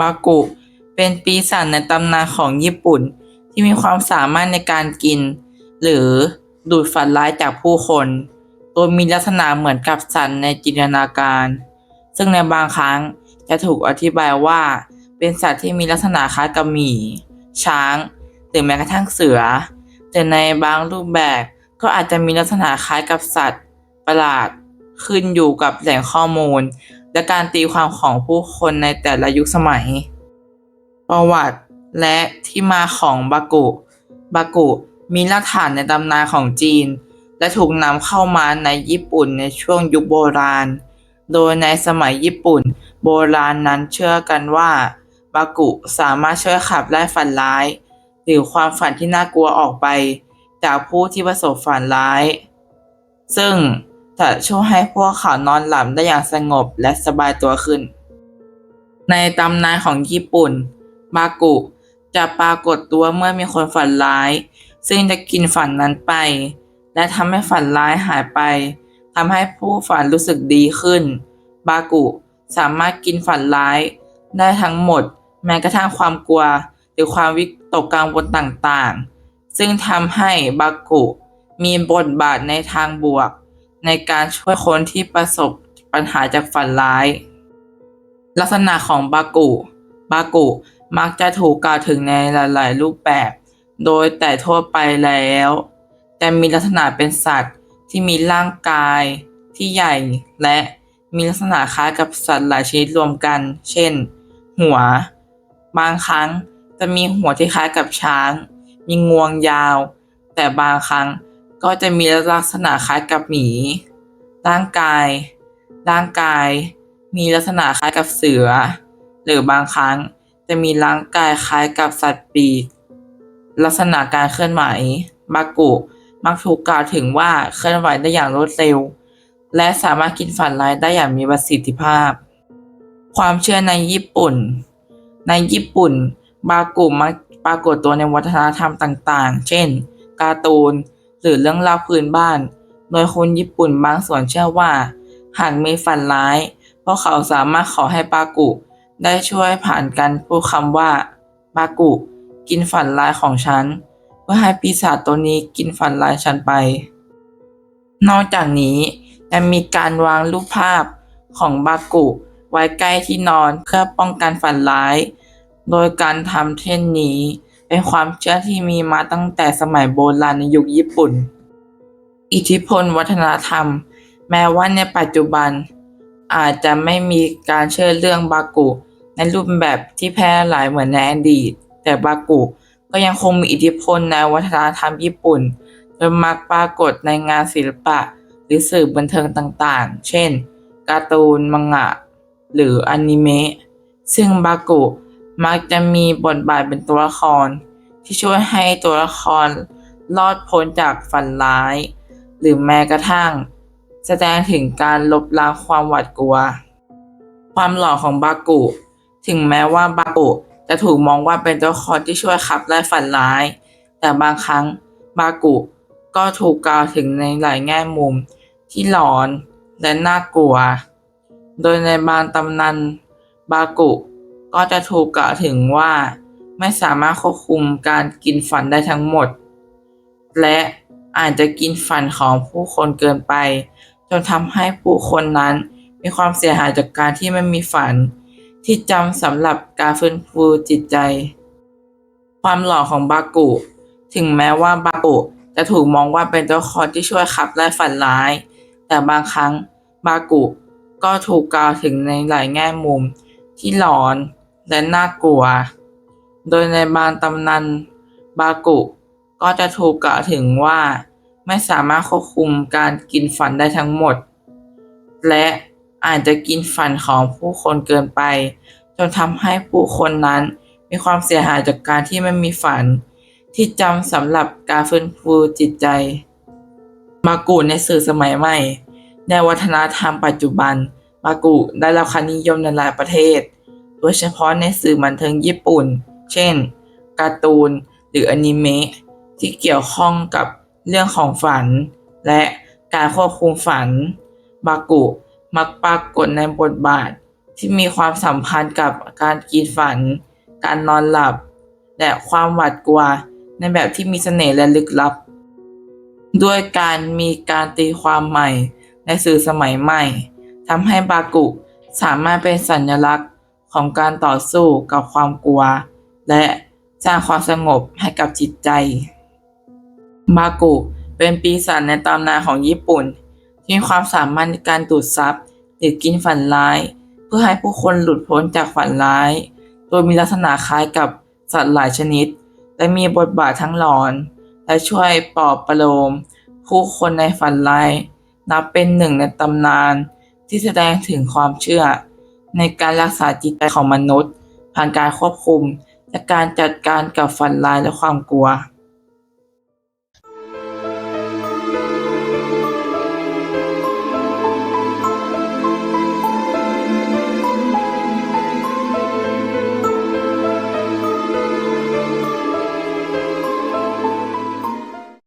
บากุ เป็นปีศาจในตำนานของญี่ปุ่น ที่มีความสามารถในการกิน หรือดูดฝันร้ายจากผู้คนโดยมีลักษณะเหมือนกับสัตว์ในจินตนาการ ซึ่งในบางครั้งจะถูกอธิบายว่า เป็นสัตว์ที่มีลักษณะคล้ายกับหมี ช้าง หรือแม้กระทั่งเสือ แต่ในบางรูปแบบก็อาจจะมีลักษณะคล้ายกับสัตว์ ประหลาด ขึ้นอยู่กับแหล่งข้อมูล และการตีความของผู้คนในแต่ละยุคสมัย ประวัติและที่มาของบากุ บากุมีรากฐานในตำนานของจีน และถูกนำเข้ามาในญี่ปุ่นในช่วงยุคโบราณ โดยในสมัยญี่ปุ่น โบราณนั้นเชื่อกันว่า บากุสามารถช่วยขับไล่ฝันร้าย หรือความฝันที่น่ากลัวออกไป จากผู้ที่ประสบฝันร้าย ซึ่ง จะช่วยให้พวกเขานอนหลับได้อย่างสงบและสบายตัวขึ้น ในตำนานของญี่ปุ่น บากุ จะปรากฏตัวเมื่อมีคนฝันร้าย ซึ่งจะกินฝันนั้นไป และทำให้ฝันร้ายหายไปทำให้ผู้ฝันรู้สึกดีขึ้น บากุสามารถกินฝันร้าย ได้ทั้งหมด แม้กระทั่งความกลัว หรือความวิตกกังวลต่างๆ ซึ่งทำให้บากุมีบทบาทในทางบวก ในการช่วยคนที่ประสบปัญหาจากฝันร้าย ลักษณะของบากุ บากุมักจะถูกกล่าวถึงในหลาย ๆ รูปแบบ โดยแต่ทั่วไปแล้ว จะมีลักษณะเป็นสัตว์ที่มีร่างกายที่ใหญ่และมีลักษณะคล้ายกับสัตว์หลายชนิดรวมกัน เช่น หัว บางครั้งจะมีหัวที่คล้ายกับช้าง มีงวงยาว แต่บางครั้ง ก็จะมีลักษณะคล้ายกับหมี ร่างกาย ร่างกาย มีลักษณะคล้ายกับเสือ หรือบางครั้งจะมีร่างกายคล้ายกับสัตว์ปีก ลักษณะการเคลื่อนไหวบากุมักถูกกล่าวถึงว่าเคลื่อนไหวได้อย่างรวดเร็ว และสามารถกินฝันร้ายได้อย่างมีประสิทธิภาพ ความเชื่อในญี่ปุ่น ในญี่ปุ่น บากุมักปรากฏตัวในวัฒนธรรมต่างๆ เช่น การ์ตูน หรือเรื่องเล่าพื้นบ้าน โดยคนญี่ปุ่นบางส่วนเชื่อว่า หากมีฝันร้าย พวกเขาสามารถขอให้บากุ ได้ช่วยผ่านการพูดคำว่าบากุ กินฝันร้ายของฉัน เพื่อให้ปีศาจตัวนี้กินฝันร้ายฉันไป นอกจากนี้ยังมีการวางรูปภาพของบากุ ไว้ใกล้ที่นอนเพื่อป้องกันฝันร้าย โดยการทำเช่นนี้ เป็นความเชื่อที่มีมาตั้งแต่สมัยโบราณในยุคญี่ปุ่น อิทธิพลวัฒนธรรม แม้ว่าในปัจจุบัน อาจจะไม่มีการเชื่อเรื่องบากุ ในรูปแบบที่แพร่หลายเหมือนในอดีต แต่บากุก็ยังคงมีอิทธิพลในวัฒนธรรมญี่ปุ่นโดยมักปรากฏในงานศิลปะหรือสื่อบันเทิงต่างๆ เช่น การ์ตูน มังงะ หรืออนิเมะ ซึ่งบากุ มักจะมีบทบาทเป็นตัวละคร ที่ช่วยให้ตัวละครรอดพ้นจากฝันร้าย หรือแม้กระทั่ง แสดงถึงการลบล้างความหวาดกลัว ความหล่อของบากุ ถึงแม้ว่าบากุจะถูกมองว่าเป็นตัวละครที่ช่วยขับไล่ฝันร้าย แต่บางครั้งบากุก็ถูกกล่าวถึงในหลายแง่มุมที่หลอนและน่ากลัว โดยในบางตำนานบากุ ก็จะถูกกล่าวถึงว่า ไม่สามารถควบคุมการกินฝันได้ทั้งหมด และอาจจะกินฝันของผู้คนเกินไป จนทำให้ผู้คนนั้นมีความเสียหายจากการที่ไม่มีฝัน ที่จำสำหรับการฟื้นฟูจิตใจ ความหล่อของบากุ ถึงแม้ว่าบากุจะถูกมองว่าเป็นตัวละครที่ช่วยขับไล่ฝันร้าย แต่บางครั้งบากุก็ถูกกล่าวถึงในหลายแง่มุมที่หลอน และน่ากลัว โดยในบางตำนานบากุ ก็จะถูกกล่าวถึงว่า ไม่สามารถควบคุมการกินฝันได้ทั้งหมด และอาจจะกินฝันของผู้คนเกินไป จนทำให้ผู้คนนั้นมีความเสียหายจากการที่ไม่มีฝัน ที่จำสำหรับการฟื้นฟูจิตใจ มากุในสื่อสมัยใหม่ ในวัฒนธรรมปัจจุบัน มากุได้รับความนิยมในหลายประเทศ ดยเฉพาะในสื่อบันเทิงญี่ปุ่น เช่น การ์ตูน หรืออนิเมะที่เกี่ยวข้องกับเรื่องของฝัน และการควบคุมฝัน บากุ มักปรากฏในบทบาทที่มีความสัมพันธ์กับการกินฝัน การนอนหลับ และความหวาดกลัวในแบบที่มีเสน่ห์และลึกลับ ด้วยการมีการตีความใหม่ในสื่อสมัยใหม่ทำให้บากุสามารถเป็นสัญลักษณ์ ของการต่อสู้กับความกลัว และสร้างความสงบให้กับจิตใจบากุเป็นปีศาจในตำนานของญี่ปุ่น ที่มีความสามารถในการดูดซับหรือกินฝันร้าย เพื่อให้ผู้คนหลุดพ้นจากฝันร้าย โดยมีลักษณะคล้ายกับสัตว์หลายชนิด และมีบทบาททั้งหลอน และช่วยปลอบประโลม ผู้คนในฝันร้าย นับเป็นหนึ่งในตำนานที่แสดงถึงความเชื่อ ในการรักษาจิตใจของมนุษย์ ผ่านการควบคุม และการจัดการกับฝันร้ายและความกลัว